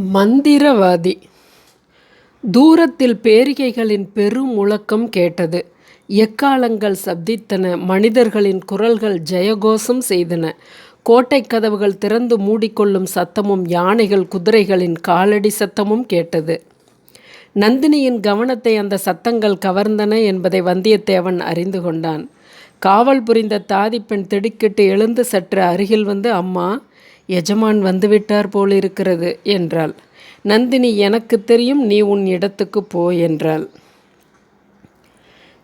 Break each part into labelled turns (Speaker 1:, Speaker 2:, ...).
Speaker 1: மந்திரவாதி தூரத்தில் பேரிகைகளின் பெரும் முழக்கம் கேட்டது. எக்காலங்கள் சப்தித்தன. மனிதர்களின் குரல்கள் ஜெயகோஷம் செய்தன. கோட்டைக் கதவுகள் திறந்து மூடிக்கொள்ளும் சத்தமும் யானைகள் குதிரைகளின் காலடி சத்தமும் கேட்டது. நந்தினியின் கவனத்தை அந்த சத்தங்கள் கவர்ந்தன என்பதை வந்தியத்தேவன் அறிந்து கொண்டான். காவல் புரிந்த தாதிப்பெண் திடுக்கிட்டு எழுந்து சற்று அருகில் வந்து அம்மா எஜமான் வந்துவிட்டார் போலிருக்கிறது என்றாள். நந்தினி எனக்கு தெரியும் நீ உன் இடத்துக்குப் போ என்றாள்.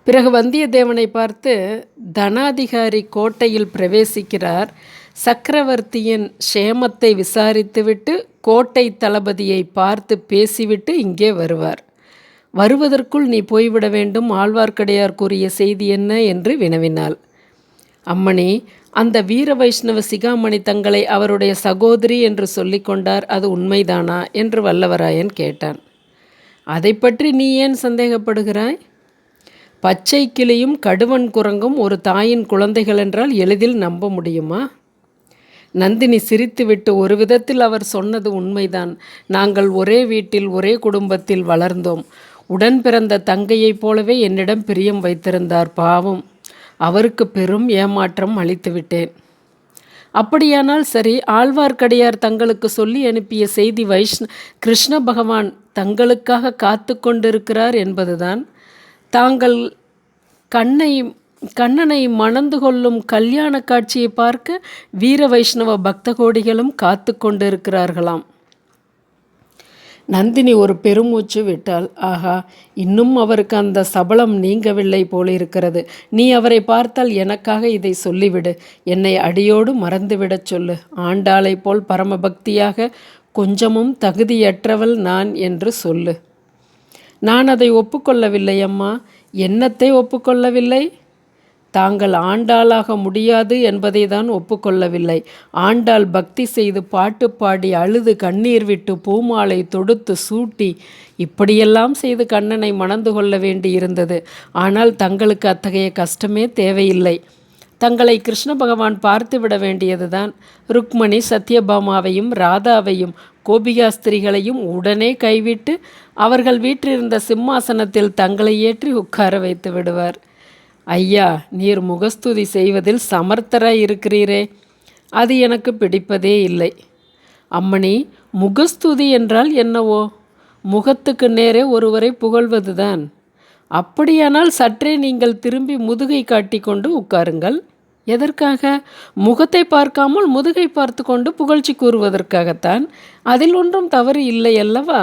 Speaker 1: பிறகு வந்தியத்தேவனை பார்த்து தனாதிகாரி கோட்டையில் பிரவேசிக்கிறார். சக்கரவர்த்தியின் க்ஷேமத்தை விசாரித்துவிட்டு கோட்டை தளபதியை பார்த்து பேசிவிட்டு இங்கே வருவார். வருவதற்குள் நீ போய்விட வேண்டும் ஆழ்வார்க்கடையார் கூறிய செய்தி என்ன? என்று வினவினாள். அம்மணி அந்த வீர வைஷ்ணவ சிகாமணி தங்களை அவருடைய சகோதரி என்று சொல்லிக்கொண்டார் அது உண்மைதானா? என்று வல்லவராயன் கேட்டான். அதை பற்றி நீ ஏன் சந்தேகப்படுகிறாய்? பச்சை கிளியும் கடுவன் குரங்கும் ஒரு தாயின் குழந்தைகள் என்றால் எளிதில் நம்ப முடியுமா? நந்தினி சிரித்துவிட்டு ஒரு விதத்தில் அவர் சொன்னது உண்மைதான். நாங்கள் ஒரே வீட்டில் ஒரே குடும்பத்தில் வளர்ந்தோம். உடன் பிறந்த தங்கையைப் போலவே என்னிடம் பிரியம் வைத்திருந்தார் பாவம். அவருக்கு பெரும் ஏமாற்றம் அளித்துவிட்டேன். அப்படியானால் சரி ஆழ்வார்க்கடியார் தங்களுக்கு சொல்லி அனுப்பிய செய்தி வைஷ்ண கிருஷ்ண பகவான் தங்களுக்காக காத்து கொண்டிருக்கிறார் என்பதுதான். தாங்கள் கண்ணை கண்ணனை மணந்து கொள்ளும் கல்யாணக் காட்சியை பார்க்க வீர வைஷ்ணவ பக்த கோடிகளும் காத்துக் கொண்டிருக்கிறார்களாம். நந்தினி ஒரு பெருமூச்சு விட்டாள். ஆஹா இன்னும் அவருக்கு அந்த சபலம் நீங்கவில்லை போலிருக்கிறது. நீ அவரை பார்த்தால் எனக்காக இதை சொல்லிவிடு. என்னை அடியோடு மறந்துவிடச் சொல்லு. ஆண்டாளைப் போல் பரமபக்தியாக கொஞ்சமும் தகுதியற்றவள் நான் என்று சொல்லு. நான் அதை ஒப்புக்கொள்ளவில்லை அம்மா. என்னத்தை ஒப்புக்கொள்ளவில்லை? தாங்கள் ஆண்டாளாக முடியாது என்பதை தான் ஒப்புக்கொள்ளவில்லை. ஆண்டாள் பக்தி செய்து பாட்டுப் பாடி அழுது கண்ணீர் விட்டு பூமாலை தொடுத்து சூட்டி இப்படியெல்லாம் செய்து கண்ணனை மணந்து கொள்ள வேண்டியிருந்தது. ஆனால் தங்களுக்கு அத்தகைய கஷ்டமே தேவையில்லை. தங்களை கிருஷ்ண பகவான் பார்த்துவிட வேண்டியதுதான். ருக்மணி சத்யபாமாவையும் ராதாவையும் கோபிகாஸ்திரிகளையும் உடனே கைவிட்டு அவர்கள் வீற்றிருந்த சிம்மாசனத்தில் தங்களை ஏற்றி உட்கார வைத்து விடுவார். ஐயா நீர் முகஸ்துதி செய்வதில் சமர்த்தராய் இருக்கிறீரே அது எனக்கு பிடிப்பதே இல்லை. அம்மணி முகஸ்துதி என்றால் என்னவோ? முகத்துக்கு நேரே ஒருவரை புகழ்வதுதான். அப்படியானால் சற்றே நீங்கள் திரும்பி முதுகை காட்டிக்கொண்டு உட்காருங்கள். எதற்காக? முகத்தை பார்க்காமல் முதுகை பார்த்து கொண்டு புகழ்ச்சி கூறுவதற்காகத்தான். அதில் ஒன்றும் தவறு இல்லை அல்லவா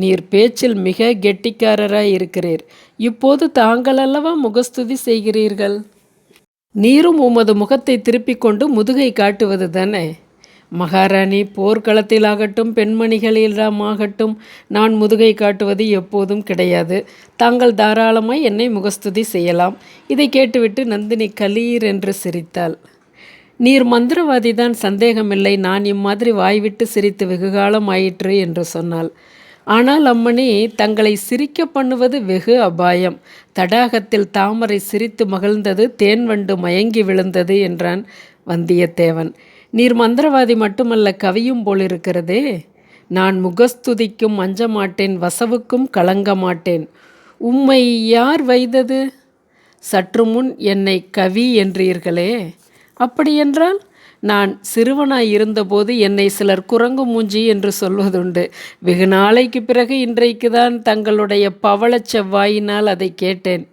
Speaker 1: நீர் பேச்சில் மிக கெட்டிக்காரராய் இருக்கிறீர். இப்போது தாங்கள் அல்லவா முகஸ்துதி செய்கிறீர்கள். நீரும் உமது முகத்தை திருப்பிக் கொண்டு முதுகை காட்டுவது தானே மகாராணி போர்க்களத்திலாகட்டும் பெண்மணிகளிடமாகட்டும் நான் முதுகை காட்டுவது எப்போதும் கிடையாது. தாங்கள் தாராளமாய் என்னை முகஸ்துதி செய்யலாம். இதை கேட்டுவிட்டு நந்தினி கலீரென்று சிரித்தாள். நீர் மந்திரவாதிதான் சந்தேகமில்லை. நான் இம்மாதிரி வாய்விட்டு சிரித்து வெகுகாலம் ஆயிற்று என்று சொன்னாள். ஆனால் அம்மணி தங்களை சிரிக்க பண்ணுவது வெகு அபாயம். தடாகத்தில் தாமரை சிரித்து மகிழ்ந்தது தேன்வண்டு மயங்கி விழுந்தது என்றான் வந்தியத்தேவன். நீர் மந்திரவாதி மட்டுமல்ல கவியும் போலிருக்கிறதே. நான் முகஸ்துதிக்கும் அஞ்சமாட்டேன் வசவுக்கும் கலங்க மாட்டேன். உம்மை யார் வைதது? சற்றுமுன் என்னை கவி என்றீர்களே. அப்படியென்றால்? நான் சிறுவனாய் இருந்தபோது என்னை சிலர் குரங்கு மூஞ்சி என்று சொல்வதுண்டு. வெகு நாளைக்கு பிறகு இன்றைக்குத்தான் தங்களுடைய பவள செவ்வாயினால் அதைக் கேட்டேன்.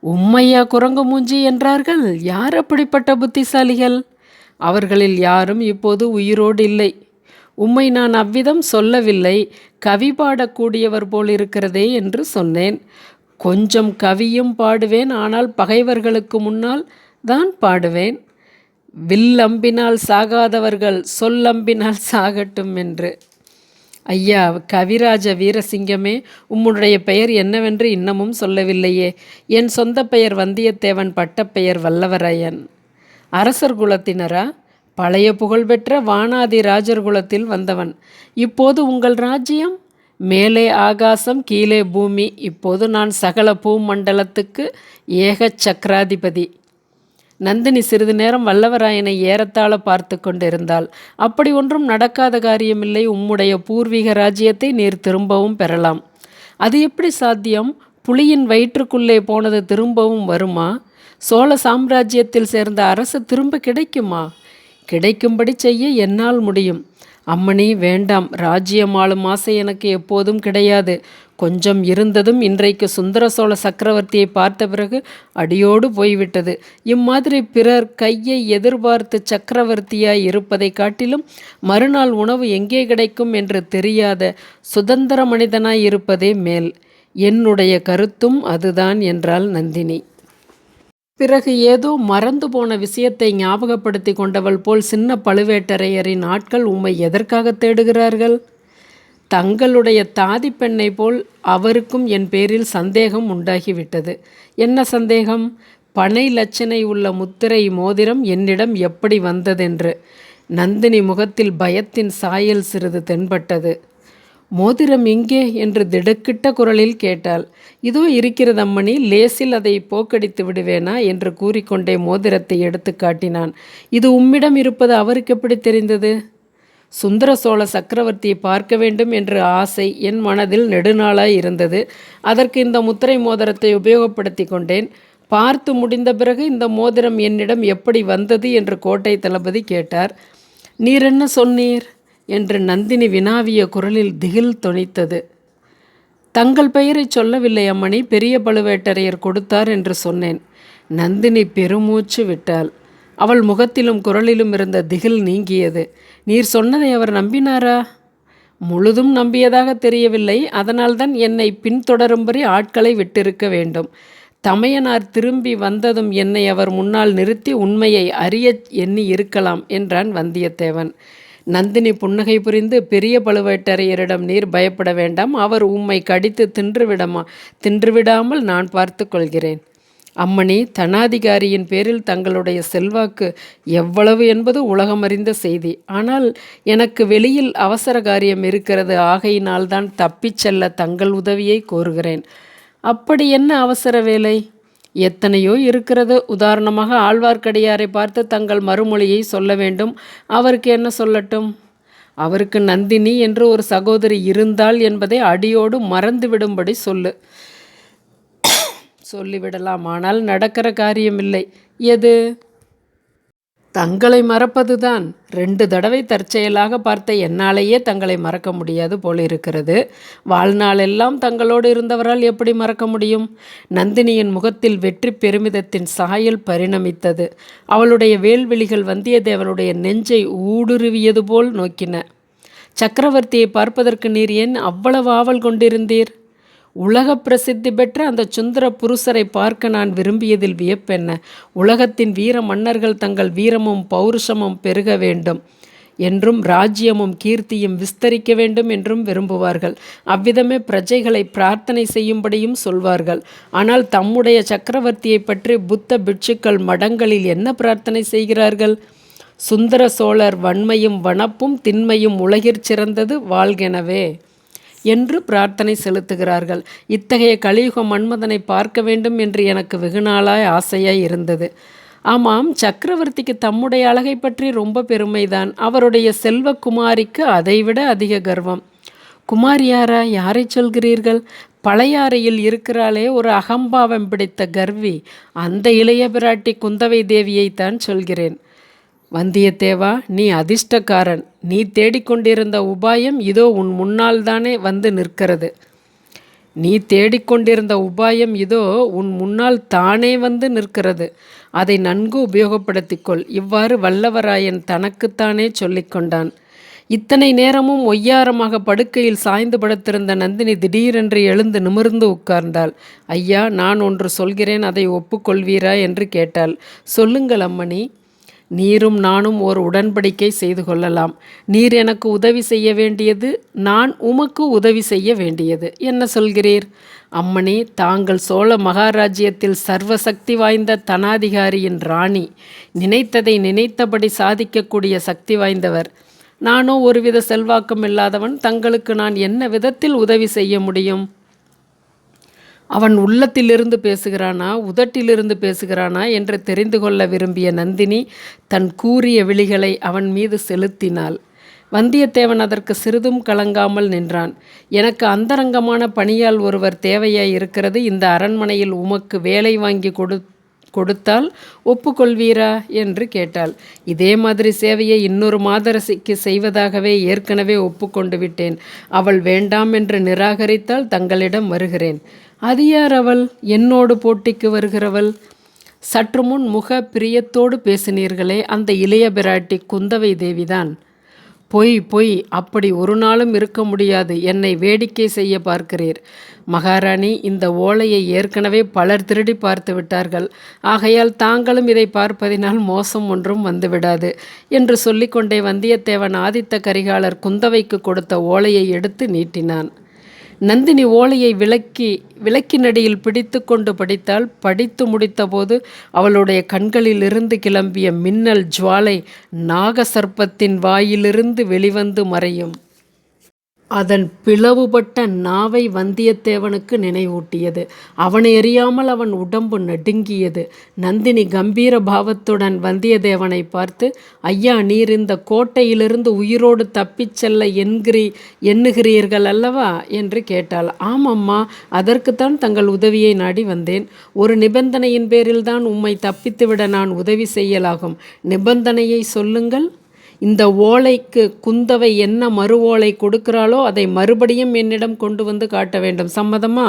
Speaker 1: உம்மையா குரங்கு மூஞ்சி என்றார்கள்? யார் அப்படிப்பட்ட புத்திசாலிகள்? அவர்களில் யாரும் இப்போது உயிரோடு இல்லை. உம்மை நான் அவ்விதம் சொல்லவில்லை. கவி பாடக்கூடியவர் போல் போலிருக்கிறதே என்று சொன்னேன். கொஞ்சம் கவியும் பாடுவேன். ஆனால் பகைவர்களுக்கு முன்னால் தான் பாடுவேன். வில்லம்பினால் சாகாதவர்கள் சொல்லம்பினால் சாகட்டும் என்று. ஐயா கவிராஜ வீரசிங்கமே உம்முடைய பெயர் என்னவென்று இன்னமும் சொல்லவில்லையே. என் சொந்த பெயர் வந்தியத்தேவன் பட்டப்பெயர் வல்லவரையன். அரசர் குலத்தினரா? பழைய புகழ்பெற்ற வானாதி ராஜர் குலத்தில் வந்தவன். இப்போது உங்கள் ராஜ்யம்? மேலே ஆகாசம் கீழே பூமி. இப்போது நான் சகல பூமண்டலத்துக்கு ஏகச் சக்கராதிபதி நந்தினி சிறிது நேரம் வல்லவராயனை ஏறத்தாழ பார்த்து கொண்டிருந்தாள். அப்படி ஒன்றும் நடக்காத காரியமில்லை. உம்முடைய பூர்வீக ராஜ்யத்தை நீர் திரும்பவும் பெறலாம். அது எப்படி சாத்தியம்? புலியின் வயிற்றுக்குள்ளே போனது திரும்பவும் வருமா? சோழ சாம்ராஜ்யத்தில் சேர்ந்த அரசு திரும்ப கிடைக்குமா? கிடைக்கும்படி செய்ய என்னால் முடியும். அம்மணி வேண்டாம். ராஜ்யமாளும் ஆசை எனக்கு எப்போதும் கிடையாது. கொஞ்சம் இருந்ததும் இன்றைக்கு சுந்தர சோழ சக்கரவர்த்தியை பார்த்த பிறகு அடியோடு போய்விட்டது. இம்மாதிரி பிறர் கையை எதிர்பார்த்து சக்கரவர்த்தியாய் இருப்பதை காட்டிலும் மறுநாள் உணவு எங்கே கிடைக்கும் என்று தெரியாத சுதந்திர மனிதனாய் இருப்பதே மேல். என்னுடைய கருத்தும் அதுதான் என்றாள் நந்தினி. பிறகு ஏதோ மறந்து போன விஷயத்தை ஞாபகப்படுத்தி கொண்டவள் போல் சின்ன பழுவேட்டரையரின் ஆட்கள் உம்மை எதற்காக தேடுகிறார்கள்? தங்களுடைய தாதி பெண்ணை போல் அவருக்கும் என் பேரில் சந்தேகம் உண்டாகிவிட்டது. என்ன சந்தேகம்? பனை லட்சணை உள்ள முத்திரை மோதிரம் என்னிடம் எப்படி வந்ததென்று. நந்தினி முகத்தில் பயத்தின் சாயல் சிறிது தென்பட்டது. மோதிரம் எங்கே? என்று திடுக்கிட்ட குரலில் கேட்டாள். இதோ இருக்கிறது அம்மணி லேசில் அதை போக்கடித்து விடுவேனா? என்று கூறிக்கொண்டே மோதிரத்தை எடுத்து காட்டினான். இது உம்மிடம் இருப்பது அவருக்கு எப்படி தெரிந்தது? சுந்தர சோழ சக்கரவர்த்தியை பார்க்க வேண்டும் என்ற ஆசை என் மனதில் நெடுநாளாய் இருந்தது. அதற்கு இந்த முத்திரை மோதிரத்தை உபயோகப்படுத்தி கொண்டேன். பார்த்து முடிந்த பிறகு இந்த மோதிரம் என்னிடம் எப்படி வந்தது? என்று கோட்டை தளபதி கேட்டார். நீர் என்ன சொன்னீர்? என்று நந்தினி வினாவிய குரலில் திகில் தொனித்தது. தங்கள் பெயரை சொல்லவில்லை அம்மணி பெரிய பழுவேட்டரையர் கொடுத்தார் என்று சொன்னேன். நந்தினி பெருமூச்சு விட்டாள். அவள் முகத்திலும் குரலிலும் இருந்த திகில் நீங்கியது. நீர் சொன்னதை அவர் நம்பினாரா? முழுதும் நம்பியதாக தெரியவில்லை. அதனால்தான் என்னை பின்தொடரும்படி ஆட்களை விட்டிருக்க வேண்டும். தமையனார் திரும்பி வந்ததும் என்னை அவர் முன்னால் நிறுத்தி உண்மையை அறிய எண்ணி இருக்கலாம் என்றான் வந்தியத்தேவன். நந்தினி புன்னகை புரிந்து பெரிய பழுவேட்டரையரிடம் நீர் பயப்பட வேண்டாம். அவர் உம்மை கடித்து தின்றுவிடமா தின்றுவிடாமல் நான் பார்த்து கொள்கிறேன். அம்மணி தனாதிகாரியின் பேரில் தங்களுடைய செல்வாக்கு எவ்வளவு என்பது உலகமறிந்த செய்தி. ஆனால் எனக்கு வெளியில் அவசர காரியம் இருக்கிறது. ஆகையினால்தான் தப்பிச் செல்ல தங்கள் உதவியை கோருகிறேன். அப்படி என்ன அவசர வேலை? எத்தனையோ இருக்கிறது. உதாரணமாக ஆழ்வார்க்கடியாரை பார்த்து தங்கள் மறுமொழியை சொல்ல வேண்டும். அவருக்கு என்ன சொல்லட்டும்? அவருக்கு நந்தினி என்று ஒரு சகோதரி இருந்தாள் என்பதை அடியோடு மறந்துவிடும்படி சொல்லு. சொல்லிவிடலாம். ஆனால் நடக்கிற காரியமில்லை எது? தங்களை மறப்பதுதான். ரெண்டு தடவை தற்செயலாக பார்த்த என்னாலேயே தங்களை மறக்க முடியாது போலிருக்கிறது வாழ்நாளெல்லாம் தங்களோடு இருந்தவரால் எப்படி மறக்க முடியும்? நந்தினியின் முகத்தில் வெற்றி பெருமிதத்தின் சாயல் பரிணமித்தது. அவளுடைய வேல்விழிகள் வந்தியத்தேவனுடைய நெஞ்சை ஊடுருவியது போல் நோக்கின. சக்கரவர்த்தியை பார்ப்பதற்கு நீர் ஏன் அவ்வளவு ஆவல் கொண்டிருந்தீர்? உலக பிரசித்தி பெற்ற அந்த சுந்தர புருஷரை பார்க்க நான் விரும்பியதில் வியப்பென்ன? உலகத்தின் வீர மன்னர்கள் தங்கள் வீரமும் பௌருஷமும் பெருக வேண்டும். என்றும் ராஜ்யமும் கீர்த்தியும் விஸ்தரிக்க வேண்டும் என்றும் விரும்புவார்கள். அவ்விதமே பிரஜைகளை பிரார்த்தனை செய்யும்படியும் சொல்வார்கள். ஆனால் தம்முடைய சக்கரவர்த்தியை பற்றி புத்த பிட்சுக்கள் மடங்களில் என்ன பிரார்த்தனை செய்கிறார்கள்? சுந்தர சோழர் வன்மையும் வனப்பும் திண்மையும் உலகிற் சிறந்தது வாழ்கெனவே. என்று பிரார்த்தனை செலுத்துகிறார்கள். இத்தகைய கலியுக மன்மதனை பார்க்க வேண்டும் என்று எனக்கு வெகுநாளாய் ஆசையாய் இருந்தது. ஆமாம் சக்கரவர்த்திக்கு தம்முடைய அழகை பற்றி ரொம்ப பெருமைதான். அவருடைய செல்வக்குமாரிக்கு அதைவிட அதிக கர்வம். குமாரியாரா யாரை சொல்கிறீர்கள்? பழையாறையில் இருக்கிறாளே ஒரு அகம்பாவம் பிடித்த கர்வி. அந்த இளைய பிராட்டி குந்தவை தேவியைத்தான் சொல்கிறேன். வந்தியத்தேவா நீ அதிர்ஷ்டக்காரன். நீ தேடிக்கொண்டிருந்த உபாயம் இதோ உன் முன்னால் தானே வந்து நிற்கிறது. நீ தேடிக்கொண்டிருந்த உபாயம் இதோ உன் முன்னால் தானே வந்து நிற்கிறது. அதை நன்கு உபயோகப்படுத்திக்கொள். இவ்வாறு வல்லவராயன் தனக்குத்தானே சொல்லிக்கொண்டான் இத்தனை நேரமும் ஒய்யாரமாக படுக்கையில் சாய்ந்து படுத்திருந்த நந்தினி திடீரென்று எழுந்து நிமிர்ந்து உட்கார்ந்தாள். ஐயா நான் ஒன்று சொல்கிறேன் அதை ஒப்புக்கொள்வீரா? என்று கேட்டாள். சொல்லுங்கள் அம்மணி. நீரும் நானும் ஓர் உடன்படிக்கை செய்து கொள்ளலாம். நீர் எனக்கு உதவி செய்ய வேண்டியது நான் உமக்கு உதவி செய்ய வேண்டியது. என்ன சொல்கிறீர்? அம்மணி தாங்கள் சோழ மகாராஜ்யத்தில் சர்வசக்தி வாய்ந்த தனாதிகாரியின் ராணி நினைத்ததை நினைத்தபடி சாதிக்கக்கூடிய சக்தி வாய்ந்தவர். நானோ ஒருவித செல்வாக்கம் இல்லாதவன் தங்களுக்கு நான் என்ன விதத்தில் உதவி செய்ய முடியும்? அவன் உள்ளத்திலிருந்து பேசுகிறானா உதட்டிலிருந்து பேசுகிறானா என்று தெரிந்து கொள்ள விரும்பிய நந்தினி தன் கூறிய விழிகளை அவன் மீது செலுத்தினாள். வந்தியத்தேவன் அதற்கு சிறிதும் கலங்காமல் நின்றான். எனக்கு அந்தரங்கமான பணியால் ஒருவர் தேவையாய் இருக்கிறது. இந்த அரண்மனையில் உமக்கு வேலை வாங்கி கொடு கொடுத்தால் ஒப்புக்கொள்வீரா என்று கேட்டாள். இதே மாதிரி சேவையை இன்னொரு மாதரசிக்கு செய்வதாகவே ஏற்கனவே ஒப்புக்கொண்டு விட்டேன். அவள் வேண்டாம் என்று நிராகரித்தால் தங்களிடம் வருகிறேன். அது யார் அவள்? என்னோடு போட்டிக்கு வருகிறவள்? சற்று முன் முக பிரியத்தோடு பேசினீர்களே அந்த இளைய பிராட்டி குந்தவை தேவிதான். பொய் பொய் அப்படி ஒரு நாளும் இருக்க முடியாது. என்னை வேடிக்கை செய்ய பார்க்கிறீர். மகாராணி இந்த ஓலையை ஏற்கனவே பலர் திருடி பார்த்து விட்டார்கள். ஆகையால் தாங்களும் இதை பார்ப்பதினால் மோசம் ஒன்றும் வந்துவிடாது என்று சொல்லிக்கொண்டே வந்தியத்தேவன் ஆதித்த கரிகாலர் குந்தவைக்கு கொடுத்த ஓலையை எடுத்து நீட்டினான். நந்தினி ஓலையை விளக்கி விளக்கினடியில் பிடித்து கொண்டு படித்தால் படித்து முடித்தபோது அவளுடைய கண்களிலிருந்து கிளம்பிய மின்னல் ஜுவாலை நாகசர்ப்பத்தின் வாயிலிருந்து வெளிவந்து மறையும். அதன் பிளவுபட்ட நாவை வந்தியத்தேவனுக்கு நினைவூட்டியது. அவனை எறியாமல் அவன் உடம்பு நடுங்கியது. நந்தினி கம்பீர பாவத்துடன் வந்தியத்தேவனை பார்த்து ஐயா நீர் இந்த கோட்டையிலிருந்து உயிரோடு தப்பிச் செல்ல என்கிறீ எண்ணுகிறீர்கள் அல்லவா? என்று கேட்டாள். ஆமம்மா அதற்குத்தான் தங்கள் உதவியை நாடி வந்தேன். ஒரு நிபந்தனையின் பேரில்தான் உம்மை தப்பித்துவிட நான் உதவி செய்யலாகும். நிபந்தனையை சொல்லுங்கள் இந்த ஓலைக்கு குந்தவை என்ன மறு ஓலை கொடுக்கிறாளோ அதை மறுபடியும் என்னிடம் கொண்டு வந்து காட்ட வேண்டும். சம்மதமா?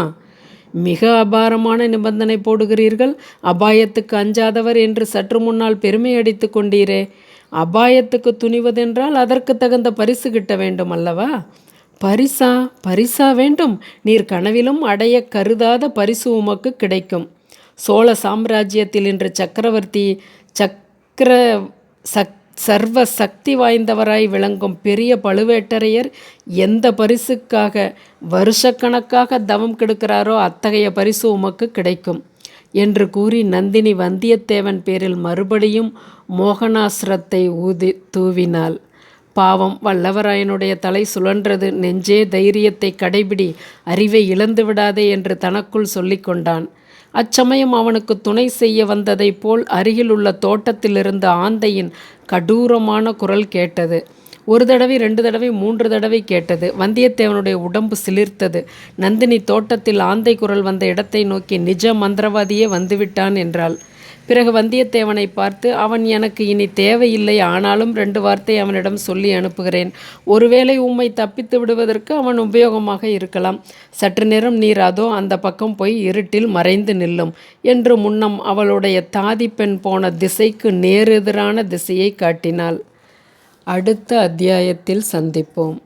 Speaker 1: மிக அபாரமான நிபந்தனை போடுகிறீர்கள். அபாயத்துக்கு அஞ்சாதவர் என்று சற்று முன்னால் பெருமை அடித்து கொண்டீரே. அபாயத்துக்கு துணிவதென்றால் அதற்கு தகுந்த பரிசு கிட்ட வேண்டும் அல்லவா? பரிசா? பரிசா வேண்டும். நீர் கனவிலும் அடைய கருதாத பரிசு உமக்கு கிடைக்கும். சோழ சாம்ராஜ்யத்தில் இன்று சக்கரவர்த்தி சக்கர சக் சர்வ சக்தி வாய்ந்தவராய் விளங்கும் பெரிய பழுவேட்டரையர் எந்த பரிசுக்காக வருஷக்கணக்காக தவம் கெடுக்கிறாரோ அத்தகைய பரிசு உமக்கு கிடைக்கும் என்று கூறி நந்தினி வந்தியத்தேவன் பேரில் மறுபடியும் மோகனாசிரத்தை ஊதி தூவினாள். பாவம் வல்லவராயனுடைய தலை சுழன்றது நெஞ்சே தைரியத்தை கடைபிடி அறிவை இழந்து விடாதே என்று தனக்குள் சொல்லிக்கொண்டான். அச்சமயம் அவனுக்கு துணை செய்ய வந்ததைப் போல் அருகிலுள்ள தோட்டத்திலிருந்து ஆந்தையின் கடூரமான குரல் கேட்டது. ஒரு தடவை ரெண்டு தடவை மூன்று தடவை கேட்டது. வந்தியத்தேவனுடைய உடம்பு சிலிர்த்தது. நந்தினி தோட்டத்தில் ஆந்தை குரல் வந்த இடத்தை நோக்கி நிஜ மந்திரவாதியே வந்துவிட்டான் என்றாள். பிறகு வந்தியத்தேவனை பார்த்து அவன் எனக்கு இனி தேவையில்லை ஆனாலும் ரெண்டு வார்த்தை அவனிடம் சொல்லி அனுப்புகிறேன். ஒருவேளை உம்மை தப்பித்து விடுவதற்கு அவன் உபயோகமாக இருக்கலாம். சற்று நேரம் நீர் அதோ அந்த பக்கம் போய் இருட்டில் மறைந்து நில்லும். என்று முன்னம் அவளுடைய தாதி பெண் போன திசைக்கு நேரெதிரான திசையை காட்டினாள். அடுத்த அத்தியாயத்தில் சந்திப்போம்.